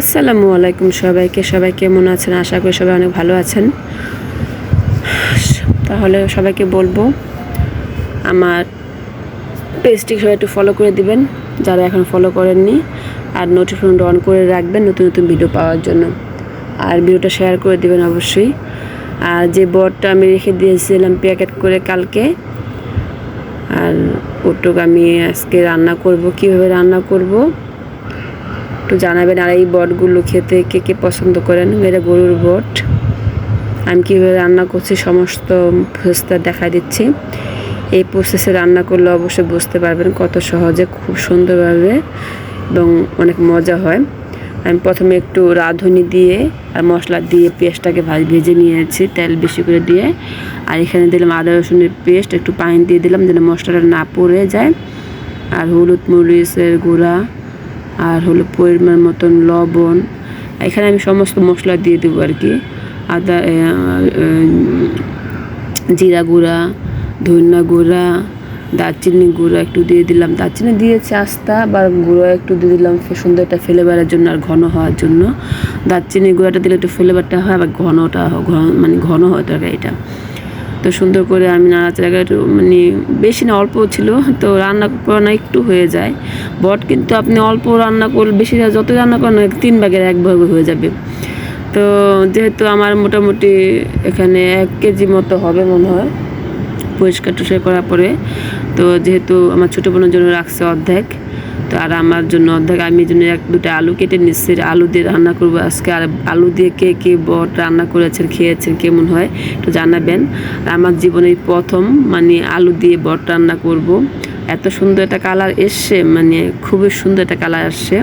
আসসালামু আলাইকুম সবাইকে। সবাই কেমন আছেন? আশা করি সবাই অনেক ভালো আছেন। তাহলে সবাইকে বলব, আমার পেজটি সবাই একটু ফলো করে দিবেন, যারা এখন ফলো করেননি, আর নোটিফিকেশন অন করে রাখবেন নতুন নতুন ভিডিও পাওয়ার জন্য। আর ভিডিওটা শেয়ার করে দিবেন অবশ্যই। আর যে বটটা আমি রেখে দিয়েছিলাম প্যাকেট করে কালকে, আর ওটুক আমি আজকে রান্না করব, কীভাবে রান্না করব একটু জানাবেন আর এই বটগুলো খেতে কে কে পছন্দ করেন। এটা গরুর বট। আমি কীভাবে রান্না করছি সমস্ত প্রসেসটা দেখা দিচ্ছি। এই প্রসেসে রান্না করলে অবশ্যই বুঝতে পারবেন কত সহজে, খুব সুন্দরভাবে এবং অনেক মজা হয়। আমি প্রথমে একটু রাঁধুনি দিয়ে আর মশলা দিয়ে পেস্টটাকে ভাজ, ভেজে নিয়েছি, তেল বেশি করে দিয়ে। আর এখানে দিলাম আদা, রসুনের পেস্ট, একটু পানি দিয়ে দিলাম যেন মশলাটা না পড়ে যায়। আর হলুদ মরিচের গুঁড়া আর হলো পরিমাণ মতন লবণ। এখানে আমি সমস্ত মশলা দিয়ে দেবো আর কি আদা জিরা গুঁড়া, ধনিয়া গুঁড়া, দারচিনি গুঁড়ো একটু দিয়ে দিলাম। দারচিনি দিয়েছি আস্তা বা গুঁড়ো একটু দিয়ে দিলাম সুন্দর একটা ফ্লেভারের জন্য আর ঘন হওয়ার জন্য। দারচিনি গুঁড়াটা দিলে একটু ফ্লেভারটা হয়, আবার ঘনটা, ঘন মানে ঘন হয় তরকারিটা। তো সুন্দর করে আমি নাড়াচাড়া মানে বেশি না, অল্প ছিল। তো রান্না করা না একটু হয়ে যায়। বট কিন্তু আপনি অল্প রান্না করলে, বেশি যত রান্না করেন তিন ভাগের এক ভাগ হয়ে যাবে। তো যেহেতু আমার মোটামুটি এখানে এক কেজি মতো হবে মনে হয়, পরিষ্কার টুষ্কার করার পরে। তো যেহেতু আমার ছোটো বোনের জন্য রাখছে অর্ধেক। আর আমার জন্য অর্ধেক, আমি জন্য এক, দুটো আলু কেটে নিচ্ছি। আলু দিয়ে রান্না করব আজকে। আর আলু দিয়ে কে কে বট রান্না করেছেন, খেয়েছেন, কেমন হয় একটু জানাবেন। আর আমার জীবনের প্রথম মানে আলু দিয়ে বট রান্না করব। এত সুন্দর একটা কালার এসছে মানে খুবই সুন্দর একটা কালার আসছে।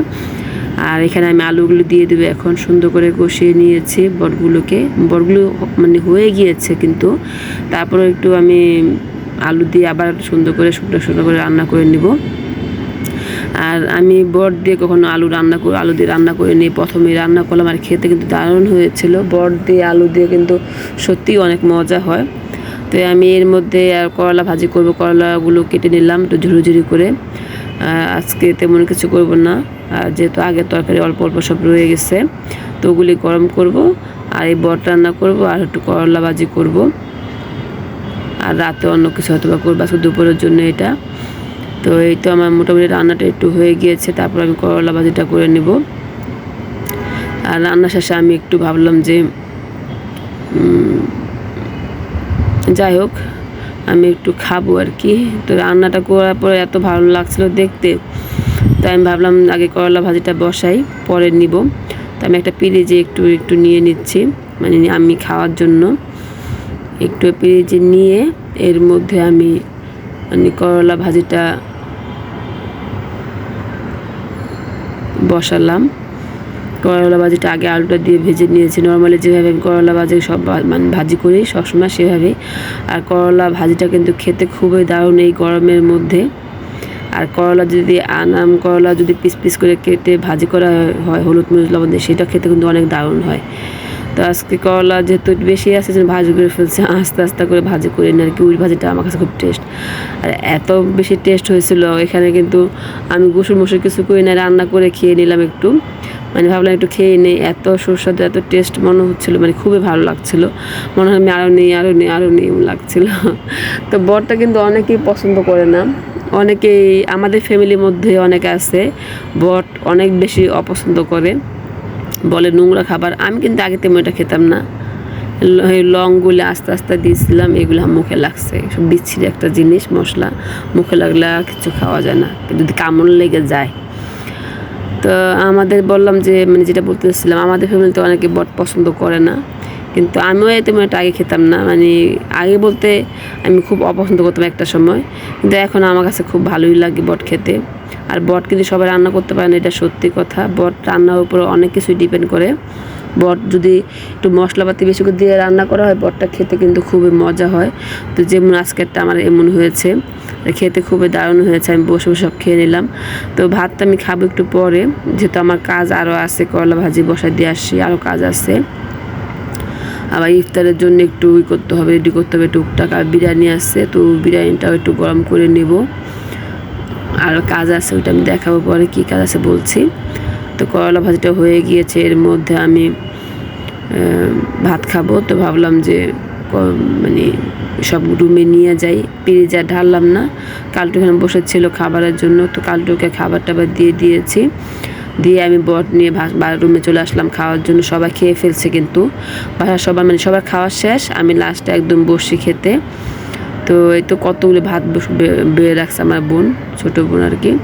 আর এখানে আমি আলুগুলো দিয়ে দেবো এখন, সুন্দর করে কষিয়ে নিয়েছি বটগুলোকে। বটগুলো মানে হয়ে গিয়েছে কিন্তু। তারপরে একটু আমি আলু দিয়ে আবার সুন্দর করে, শুকনো শুকনো করে রান্না করে নিব। আর আমি বট দিয়ে কখনো আলু রান্না করে, আলু দিয়ে রান্না করে নিয়ে প্রথমে রান্না করলাম আর খেতে কিন্তু দারুণ হয়েছিল। বট দিয়ে আলু দিয়ে কিন্তু সত্যিই অনেক মজা হয়। তো আমি এর মধ্যে আর করলা ভাজি করব, করলাগুলো কেটে নিলাম একটু ঝুড়ি করে। আজকে তেমন কিছু করব না। আর যেহেতু আগের তরকারি অল্প অল্প সব রয়ে গেছে, তো ওগুলি গরম করব আর এই বট রান্না করব আর একটু করলা ভাজি করব। আর রাতে অন্য কিছু হয়তো বা করব, আজকে দুপুরের জন্য এটা। তো এই তো আমার মোটামুটি রান্নাটা একটু হয়ে গিয়েছে, তারপর আমি করলা ভাজিটা করে নেব। আর রান্না শেষে আমি একটু ভাবলাম যে যাই হোক, আমি একটু খাব আর কি। তো রান্নাটা করার পরে এত ভালো লাগছিল দেখতে, তাই আমি ভাবলাম আগে করলা ভাজিটা বসাই, পরে নিব। তো আমি একটা পিরিজে একটু একটু নিয়ে নিচ্ছি মানে আমি খাওয়ার জন্য। একটু পিরিজে নিয়ে এর মধ্যে আমি মানে করলা ভাজিটা বসালাম। করলা ভাজিটা আগে আলুটা দিয়ে ভেজে নিয়েছি। নর্মালি যেভাবে আমি করলা ভাজি সব মানে ভাজি করি সবসময় সেভাবে আর করলা ভাজিটা কিন্তু খেতে খুবই দারুণ এই গরমের মধ্যে। আর করলা যদি আনাম, করলা যদি পিস পিস করে কেটে ভাজি করা হয়, হলুদ মরিচ, লবণ দিয়ে, সেটা খেতে কিন্তু অনেক দারুণ হয়। তো আজকে করলা যেহেতু বেশি আছে ভাজি করে ফেলছে। আস্তে আস্তে করে ভাজি করে নিই আর কি ওই ভাজিটা আমার কাছে খুব টেস্ট আর এত বেশি টেস্ট হয়েছিল, এখানে কিন্তু আমি গোসল মোসল কিছু করি না, রান্না করে খেয়ে নিলাম একটু। মানে ভাবলাম একটু খেয়ে নেই, এত সুস্বাদু, এত টেস্ট মনে হচ্ছিল মানে খুবই ভালো লাগছিল। মনে হয় আমি আরও নেই আরও নেই আরও নেই লাগছিল। তো বরটা কিন্তু অনেকেই পছন্দ করে না। অনেকেই, আমাদের ফ্যামিলির মধ্যে অনেকে আছে বট অনেক বেশি অপছন্দ করে। বলে নোংরা খাবার। আমি কিন্তু আগে তেমন এটা খেতাম না। লংগুলো আস্তে আস্তে দিয়েছিলাম এগুলো মুখে লাগছে। সব বিচ্ছিরি একটা জিনিস, মশলা। মুখে লাগলে কিছু খাওয়া যায় না। যদি কামড় লেগে যায়। তো আমাদের বললাম যে মানে যেটা বলতেছিলাম, আমাদের ফ্যামিলিতে অনেকে বট পছন্দ করে না। কিন্তু আমিও তেমন একটা আগে খেতাম না। মানে আগে বলতে আমি খুব অপছন্দ করতাম একটা সময়। কিন্তু এখন আমার কাছে খুব ভালোই লাগে বট খেতে। আর বট কিন্তু সবাই রান্না করতে পারে না, এটা সত্যি কথা। বট রান্নার উপর অনেক কিছুই ডিপেন্ড করে। বট যদি একটু মশলাপাতি বেশি করে দিয়ে রান্না করা হয়, বটটা খেতে কিন্তু খুবই মজা হয়। তো যেমন আজকেরটা আমার এমন হয়েছে খেতে খুবই দারুণ হয়েছে। আমি বসে বসে সব খেয়ে নিলাম। তো ভাতটা আমি খাব একটু পরে। যেহেতু আমার কাজ আরও আছে, করলা ভাজি বসাই দিয়ে আসছি আরও কাজ আছে। আবার ইফতারের জন্য একটু ই করতে হবে, রেডি করতে হবে টুকটাক। আর বিরিয়ানি আসছে তো বিরিয়ানিটাও একটু গরম করে নেব। আর কাজ আছে, ওইটা আমি দেখাবো পরে কী কাজ আছে বলছি। তো করলা ভাজিটা হয়ে গিয়েছে, এর মধ্যে আমি ভাত খাব। তো ভাবলাম যে মানে সব রুমে নিয়ে যাই। যা ঢাললাম না, কালটু এখানে বসেছিল খাবারের জন্য, তো কালটুকে খাবার টাবার দিয়ে দিয়েছি। দিয়ে আমি বট নিয়ে রুমে চলে আসলাম খাওয়ার জন্য। সবাই খেয়ে ফেলছে কিন্তু। বাসার সবাই মানে সবার খাওয়া শেষ। আমি লাস্টে একদম বসি খেতে। তো এই তো কতগুলো ভাত বস- বে- বেড়ে রাখছে আমার বোন, ছোটো বোন আর কি।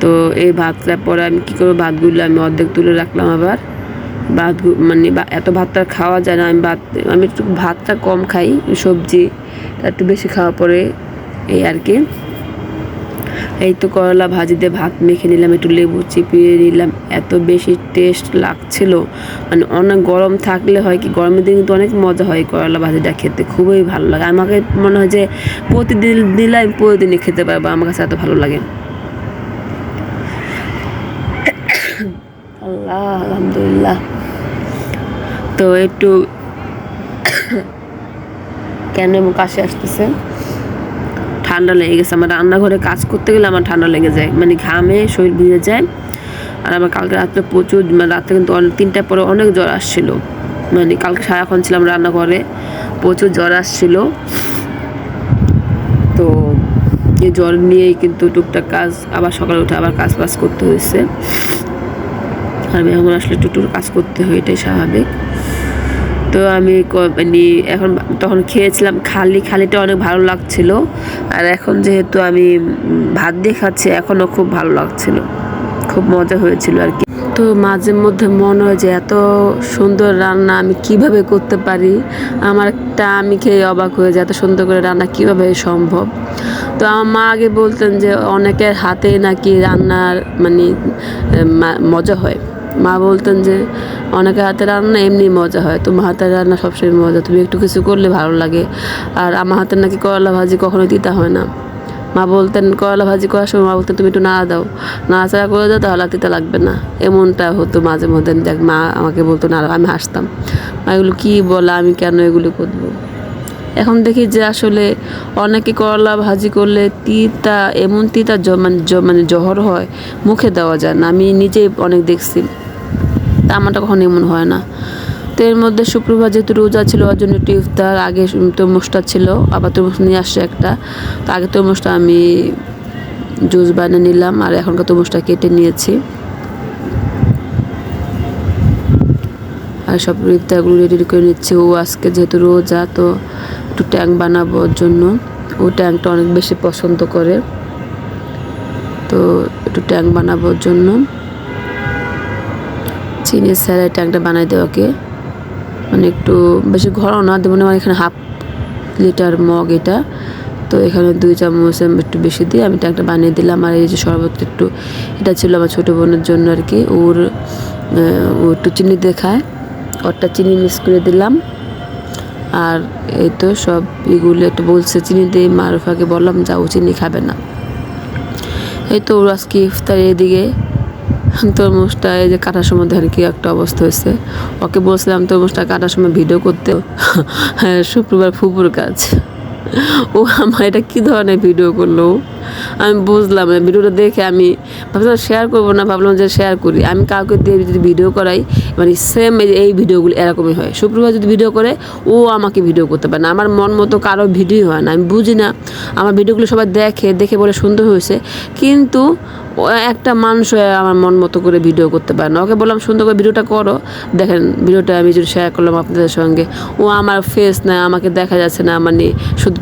তো এই ভাতটা পরে আমি কী করব? ভাতগুলো আমি অর্ধেক তুলে রাখলাম আবার। ভাত মানে এত ভাতটা খাওয়া যায় না। আমি ভাত আমি একটু ভাতটা কম খাই। সবজি একটু বেশি খাওয়া পরে এই আর কি। এই তো করলা ভাজিতে ভাত মেখে নিলাম, একটু লেবু চিপিয়ে নিলাম। এত বেশি টেস্ট লাগছিল। মানে অনেক গরম থাকলে হয় কি, গরমের দিন কিন্তু অনেক মজা হয় করলা ভাজিটা খেতে, খুবই ভালো লাগে। আমাকে মনে হয় যে প্রতিদিন দিলে আমি প্রতিদিনই খেতে পারব, আমার কাছে এত ভালো লাগে। আল্লাহ, আলহামদুলিল্লাহ। তো একটু কেন কাশি আসতেছে? ঠান্ডা লেগে গেছে। আমার রান্নাঘরে কাজ করতে গেলে আমার ঠান্ডা লেগে যায়। মানে ঘামে শরীর ভিজে যায়। আর আমার কালকে রাত্রে প্রচুর মানে রাত্রে কিন্তু অনেক, তিনটার পরে অনেক জ্বর আসছিল। মানে কালকে সারাক্ষণ ছিলাম রান্নাঘরে, প্রচুর জ্বর আসছিল। তো এই জ্বর নিয়েই কিন্তু টুকটাক কাজ, আবার সকালে উঠে আবার কাজ বাজ করতে হয়েছে। আর মেহমান আসলে টুকটুক কাজ করতে হয়, এটাই স্বাভাবিক। তো আমি মানে এখন তখন খেয়েছিলাম খালি, খালিটা অনেক ভালো লাগছিল। আর এখন যেহেতু আমি ভাত দিয়ে খাচ্ছি, এখনও খুব ভালো লাগছিল। খুব মজা হয়েছিল আর কি। তো মাঝে মধ্যে মনে হয় যে এত সুন্দর রান্না আমি কীভাবে করতে পারি? আমার একটা আমি খেয়ে অবাক হয়ে যে এত সুন্দর করে রান্না কীভাবে সম্ভব? তো আমার মা আগে বলতেন যে অনেকের হাতে নাকি রান্নার মানে মজা হয়। মা বলতেন যে, অনেকে হাতে রান্না এমনি মজা হয়। তোমার হাতের রান্না সবসময় মজা। তুমি একটু কিছু করলে ভালো লাগে। আর আমার হাতের নাকি করলা ভাজি কখনো দিতে হয় না। মা বলতেন করলা ভাজি করার সময় মা বলতেন, তুমি একটু না দাও। নাড়াচাড়া করে দাও, তাহলে তিতা লাগবে না। এমনটা হতো মাঝে মধ্যে। দেখ, মা আমাকে বলতো না আমি হাসতাম। মা এগুলো কী বলা, আমি কেন এগুলো করব? এখন দেখি যে আসলে অনেকে করলা ভাজি করলে তিতা, এমন তিতা মানে মানে জহর হয়, মুখে দেওয়া যায় না। আমি নিজেই অনেক দেখছি। তা আমারটা কখনো এমন হয় না। তো এর মধ্যে শুক্রবার যেহেতু রোজা ছিল, ওর জন্য একটু ইফতার, আগে তরমুজটা ছিল, আবার তরমুজ নিয়ে আসছে একটা। তো আগে তরমুজটা আমি জুস বানিয়ে নিলাম, আর এখনকার তরমুজটা কেটে নিয়েছি। আর সব ইফতারগুলো রেডি করে নিচ্ছে। ও আজকে যেহেতু রোজা, তো একটু ট্যাঙ্ক বানাবো ওর জন্য। ও ট্যাঙ্কটা অনেক বেশি পছন্দ করে। তো একটু ট্যাঙ্ক বানাবোর জন্য। চিনির স্যারের ট্যাঙ্কটা বানাই দেয় ওকে। মানে একটু বেশি ঘরও না, দেবো না, এখানে হাফ লিটার মগ এটা। তো এখানে দুই চামচ একটু বেশি দিয়ে আমি ট্যাঙ্কটা বানিয়ে দিলাম। আর এই যে শরবত একটু, এটা ছিল আমার ছোটো বোনের জন্য আর কি। ওর ও একটু চিনি দিয়ে খায়। ওরটা চিনি মিক্স করে দিলাম। আর এই তো সব এগুলো একটু বলছে, চিনি দিয়ে মারুফাকে বললাম, যাও, চিনি খাবে না। এই তো ওর আজকে ইফতার এদিকে তরমুজটা এই যে কাটার সময় দেখেন কি একটা অবস্থা হয়েছে। ওকে বলছিলাম, তরমুজটা কাটার সময় ভিডিও করতে হ্যাঁ শুক্রবার ফুপুর কাজ। ও আমার এটা কী ধরনের ভিডিও করল? আমি বুঝলাম না, ভিডিওটা দেখে আমি ভাবলাম শেয়ার করব না, ভাবলাম যে শেয়ার করি। আমি কাউকে দিয়ে যদি ভিডিও করাই মানে সেম এই ভিডিওগুলো এরকমই হয়। শুক্রবার যদি ভিডিও করে, ও আমাকে ভিডিও করতে পারে না। আমার মন মতো কারও ভিডিও হয় না, আমি বুঝি না। আমার ভিডিওগুলো সবাই দেখে দেখে বলে সুন্দর হয়েছে। কিন্তু একটা মানুষ আমার মন মতো করে ভিডিও করতে পারে না। ওকে বললাম, সুন্দর করে ভিডিওটা করো। দেখেন ভিডিওটা আমি যদি শেয়ার করলাম আপনাদের সঙ্গে। ও আমার ফেস না আমাকে দেখা যাচ্ছে না মানে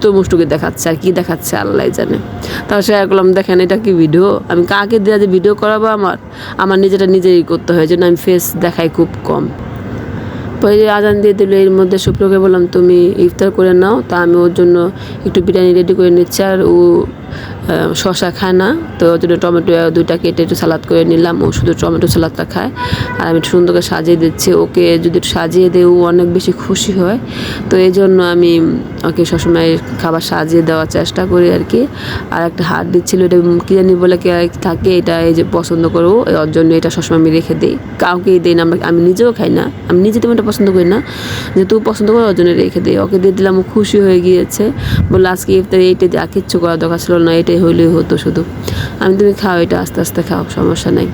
তো মুষ্টুকে দেখাচ্ছে আর কী দেখাচ্ছে আল্লাহ জানে। তাও শেয়ার করলাম, দেখেন, এটা কি ভিডিও আমি কাকে দেওয়া যে ভিডিও করাবো আমার? আমার নিজেটা নিজেই করতে হয় জন্য আমি ফেস দেখাই খুব কম। পরে আজান দিয়ে দিল, এর মধ্যে শুক্রকে বললাম, তুমি ইফতার করে নাও। তা আমি ওর জন্য একটু বিরিয়ানি রেডি করে নিচ্ছি, আর ও শশা খায় না। তো ওর জন্য টমেটো দুইটা কেটে একটু সালাদ করে নিলাম। ও শুধু টমেটো সালাদটা খায়। আর আমি সুন্দর করে সাজিয়ে দিচ্ছি। ওকে যদি সাজিয়ে দিই, ও অনেক বেশি খুশি হয়। তো এই জন্য আমি ওকে সবসময় খাবার সাজিয়ে দেওয়ার চেষ্টা করি আর কি। আর একটা হাত দিচ্ছিল, এটা কী জানি বলে কে থাকে, এটা এই যে পছন্দ করব ওর জন্য এটা সবসময় আমি রেখে দিই। কাউকেই দিই না আমি নিজেও খাই না। আমি নিজে তেমন এটা পছন্দ করি না। যেহেতু পছন্দ করে, ওর জন্য রেখে দিই। ওকে দিয়ে দিলাম, ও খুশি হয়ে গিয়েছে। বলল, আজকে ইফতারে এইটা দিয়ে আর কিচ্ছু করার দরকার ছিল না, এটাই হইলেই হতো শুধু। আমি তুমি খাও, এটা আস্তে আস্তে খাও, সমস্যা নাই।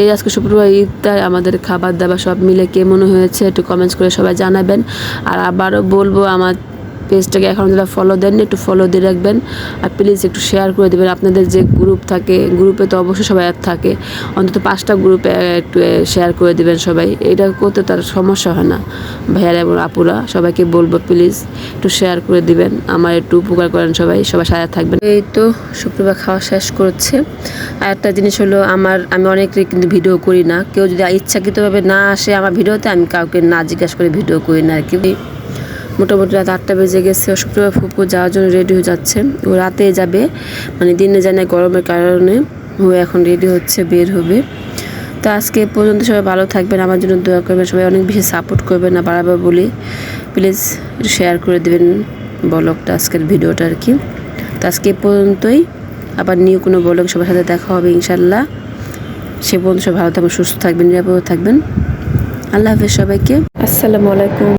এই আজকে শুক্রবার ঈদটায় আমাদের খাবার দাবার সব মিলে কে মনে হয়েছে একটু কমেন্টস করে সবাই জানাবেন। আর আবারও বলব আমার পেজটাকে এখন যারা ফলো দেননি, একটু ফলো দিয়ে রাখবেন। আর প্লিজ একটু শেয়ার করে দেবেন। আপনাদের যে গ্রুপ থাকে গ্রুপে তো অবশ্যই সবাই অ্যাড থাকে। অন্তত পাঁচটা গ্রুপে একটু শেয়ার করে দেবেন সবাই। এটা করতে তার সমস্যা হয় না। ভাইয়ারা এবং আপুরা, সবাইকে বলব প্লিজ একটু শেয়ার করে দিবেন। আমার একটু উপকার করেন সবাই। সবাই সাথে থাকবেন। এই তো শুক্রবার খাওয়া শেষ করছে। আর একটা জিনিস হলো, আমার, আমি অনেকেরই কিন্তু ভিডিও করি না। কেউ যদি ইচ্ছাকৃতভাবে না আসে আমার ভিডিওতে আমি কাউকে না জিজ্ঞাসা করে ভিডিও করি না আর কি। মোটামুটি রাত আটটা বেজে গেছে শুক্রবার ফুপু যাওয়ার জন্য রেডি হয়ে যাচ্ছে। ও রাতে যাবে মানে দিনে যায় না, গরমের কারণে ও এখন রেডি হচ্ছে, বের হবে। তো আজকে পর্যন্ত সবাই ভালো থাকবেন, আমার জন্য দোয়া করবেন, সবাই অনেক বেশি সাপোর্ট করবেন, না বাড়াবার বলি। প্লিজ শেয়ার করে দেবেন ব্লগটা, আজকের ভিডিওটা আর কি। তো আজকে পর্যন্তই, আবার নিউ কোনো ব্লগ সবার সাথে দেখা হবে ইনশাল্লাহ সে পর্যন্ত সবাই ভালো থাকবেন, সুস্থ থাকবেন, নিরাপদ থাকবেন। আল্লাহ হাফেজ সবাইকে। আসসালামু আলাইকুম।